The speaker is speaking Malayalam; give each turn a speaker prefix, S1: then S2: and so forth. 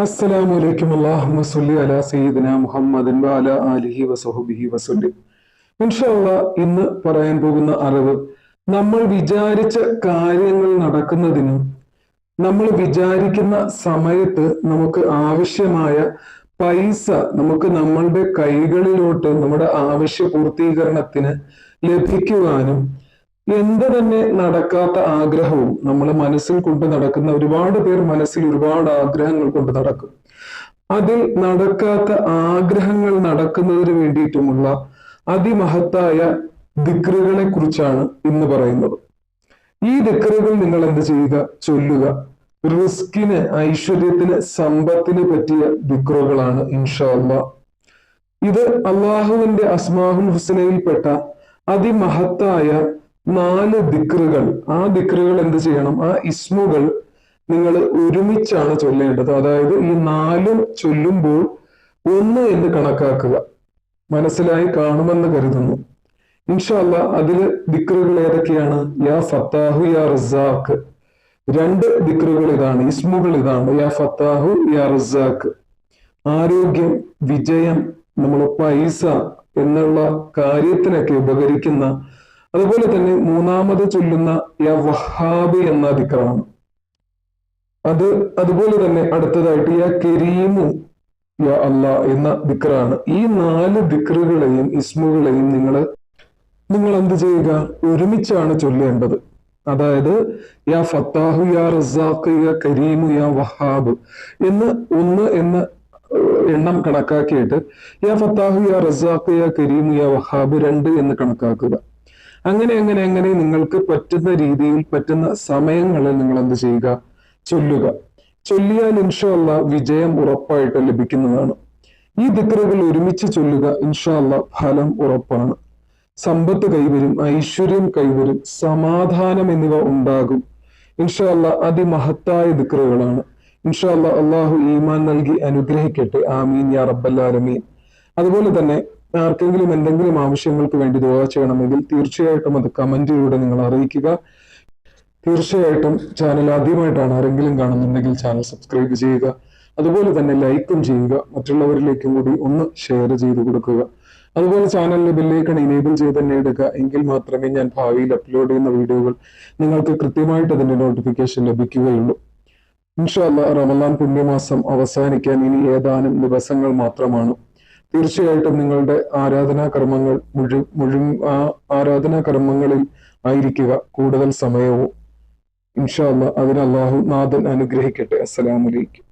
S1: അസ്സലാമു അലൈക്കും അല്ലാഹുമ്മ സ്വല്ലി അലാ സയ്യിദിന മുഹമ്മദിൻ വഅല ആലിഹി വസഹബിഹി വസല്ലം. ഇന്ന് പറയാൻ പോകുന്ന അറിവ് നമ്മൾ വിചാരിച്ച കാര്യങ്ങൾ നടക്കുന്നതിനും നമ്മൾ വിചാരിക്കുന്ന സമയത്ത് നമുക്ക് ആവശ്യമായ പൈസ നമുക്ക് നമ്മളുടെ കൈകളിലോട്ട് നമ്മുടെ ആവശ്യ പൂർത്തീകരണത്തിന് ലഭിക്കുവാനും എന്ത് തന്നെ നടക്കാത്ത ആഗ്രഹവും നമ്മൾ മനസ്സിൽ കൊണ്ട് നടക്കുന്ന ഒരുപാട് പേർ മനസ്സിൽ ഒരുപാട് ആഗ്രഹങ്ങൾ കൊണ്ട് നടക്കും. അതിൽ നടക്കാത്ത ആഗ്രഹങ്ങൾ നടക്കുന്നതിന് വേണ്ടിയിട്ടുമുള്ള അതിമഹത്തായ ദിക്റുകളെ കുറിച്ചാണ് ഇന്ന് പറയുന്നത്. ഈ ദിക്റുകൾ നിങ്ങൾ എന്ത് ചെയ്യുക? ചൊല്ലുക. റിസ്കിന് ഐശ്വര്യത്തിന് സമ്പത്തിന് പറ്റിയ ദിക്റുകളാണ് ഇൻഷാല്ല ഇത് അള്ളാഹുവിന്റെ അസ്മാഹുൽ ഹുസനയിൽപ്പെട്ട അതിമഹത്തായ നാല് ദിക്റുകൾ. ആ ദിക്റുകൾ എന്ത് ചെയ്യണം? ആ ഇസ്മുകൾ നിങ്ങൾ ഒരുമിച്ചാണ് ചൊല്ലേണ്ടത്. അതായത് ഈ നാലും ചൊല്ലുമ്പോൾ ഒന്ന് എന്ന് കണക്കാക്കുക. മനസ്സിലായി കാണുമെന്ന് കരുതുന്നു. ഇൻഷല്ല അതിൽ ദിക്റുകൾ ഏതൊക്കെയാണ്? യാ ഫത്താഹു യാ റസാഖ്. രണ്ട് ദിക്റുകൾ ഇതാണ് ഇസ്മുകൾ ഇതാണ്. യാ ഫത്താഹു യാ റസാഖ്. ആരോഗ്യം വിജയം നമ്മൾ പൈസ എന്നുള്ള കാര്യത്തിനൊക്കെ ഉപകരിക്കുന്ന അതുപോലെ തന്നെ മൂന്നാമത് ചൊല്ലുന്ന യവഹാബ് വഹാബ് എന്ന ദിക്റാണ് അത് അതുപോലെ തന്നെ അടുത്തതായിട്ട് യാ കരീമു യാ അല്ല എന്ന ദിക്റാണ്. ഈ നാല് ദിക്റുകളെയും ഇസ്മുകളെയും നിങ്ങൾ നിങ്ങൾ എന്ത് ചെയ്യുക? ഒരുമിച്ചാണ് ചൊല്ലേണ്ടത്. അതായത് യാ ഫത്താഹു യാ റസാഖ് യാ കരീമു യാ വഹാബ് എന്ന് ഒന്ന് എന്ന എണ്ണം കണക്കാക്കിയിട്ട് യാ ഫത്താഹു യാ റസാഖ് യാ കരീമു യാ വഹാബ് രണ്ട് എന്ന് കണക്കാക്കുക. അങ്ങനെ അങ്ങനെ അങ്ങനെ നിങ്ങൾക്ക് പറ്റുന്ന രീതിയിൽ പറ്റുന്ന സമയങ്ങളിൽ നിങ്ങൾ എന്ത് ചെയ്യുക? ചൊല്ലുക. ചൊല്ലിയാൽ ഇൻഷാല്ല വിജയം ഉറപ്പായിട്ട് ലഭിക്കുന്നതാണ്. ഈ ദിക്കറുകൾ ഒരുമിച്ച് ചൊല്ലുക ഇൻഷാല്ല ഫലം ഉറപ്പാണ്. സമ്പത്ത് കൈവരും ഐശ്വര്യം കൈവരും സമാധാനം എന്നിവ ഉണ്ടാകും. ഇൻഷാല്ല അതിമഹത്തായ ദിക്കറുകളാണ് ഇൻഷാല്ല അള്ളാഹു ഈമാൻ നൽകി അനുഗ്രഹിക്കട്ടെ. ആമീൻ യാ റബ്ബല്ലാലമീൻ അതുപോലെ തന്നെ ആർക്കെങ്കിലും എന്തെങ്കിലും ആവശ്യങ്ങൾക്ക് വേണ്ടി ദുവാ ചെയ്യണമെങ്കിൽ തീർച്ചയായിട്ടും അത് കമന്റിലൂടെ നിങ്ങൾ അറിയിക്കുക. തീർച്ചയായിട്ടും ചാനൽ ആദ്യമായിട്ടാണ് ആരെങ്കിലും കാണുന്നുണ്ടെങ്കിൽ ചാനൽ സബ്സ്ക്രൈബ് ചെയ്യുക. അതുപോലെ തന്നെ ലൈക്കും ചെയ്യുക. മറ്റുള്ളവരിലേക്കും കൂടി ഒന്ന് ഷെയർ ചെയ്ത് കൊടുക്കുക. അതുപോലെ ചാനലിലെ ബില്ലേക്കൺ ഇനേബിൾ ചെയ്ത് തന്നെ എടുക്കുക എങ്കിൽ മാത്രമേ ഞാൻ ഭാവിയിൽ അപ്ലോഡ് ചെയ്യുന്ന വീഡിയോകൾ നിങ്ങൾക്ക് കൃത്യമായിട്ട് അതിന്റെ നോട്ടിഫിക്കേഷൻ ലഭിക്കുകയുള്ളൂ. ഇൻഷാല്ല റമലാൻ പുണ്യമാസം അവസാനിക്കാൻ ഇനി ഏതാനും ദിവസങ്ങൾ മാത്രമാണ്. തീർച്ചയായിട്ടും നിങ്ങളുടെ ആരാധനാ കർമ്മങ്ങൾ മുഴു മുഴു ആരാധനാ കർമ്മങ്ങളിൽ ആയിരിക്കുക കൂടുതൽ സമയവും. ഇൻഷാല്ല അതിന് അള്ളാഹു നാഥൻ അനുഗ്രഹിക്കട്ടെ. അസ്സലാമലൈക്കും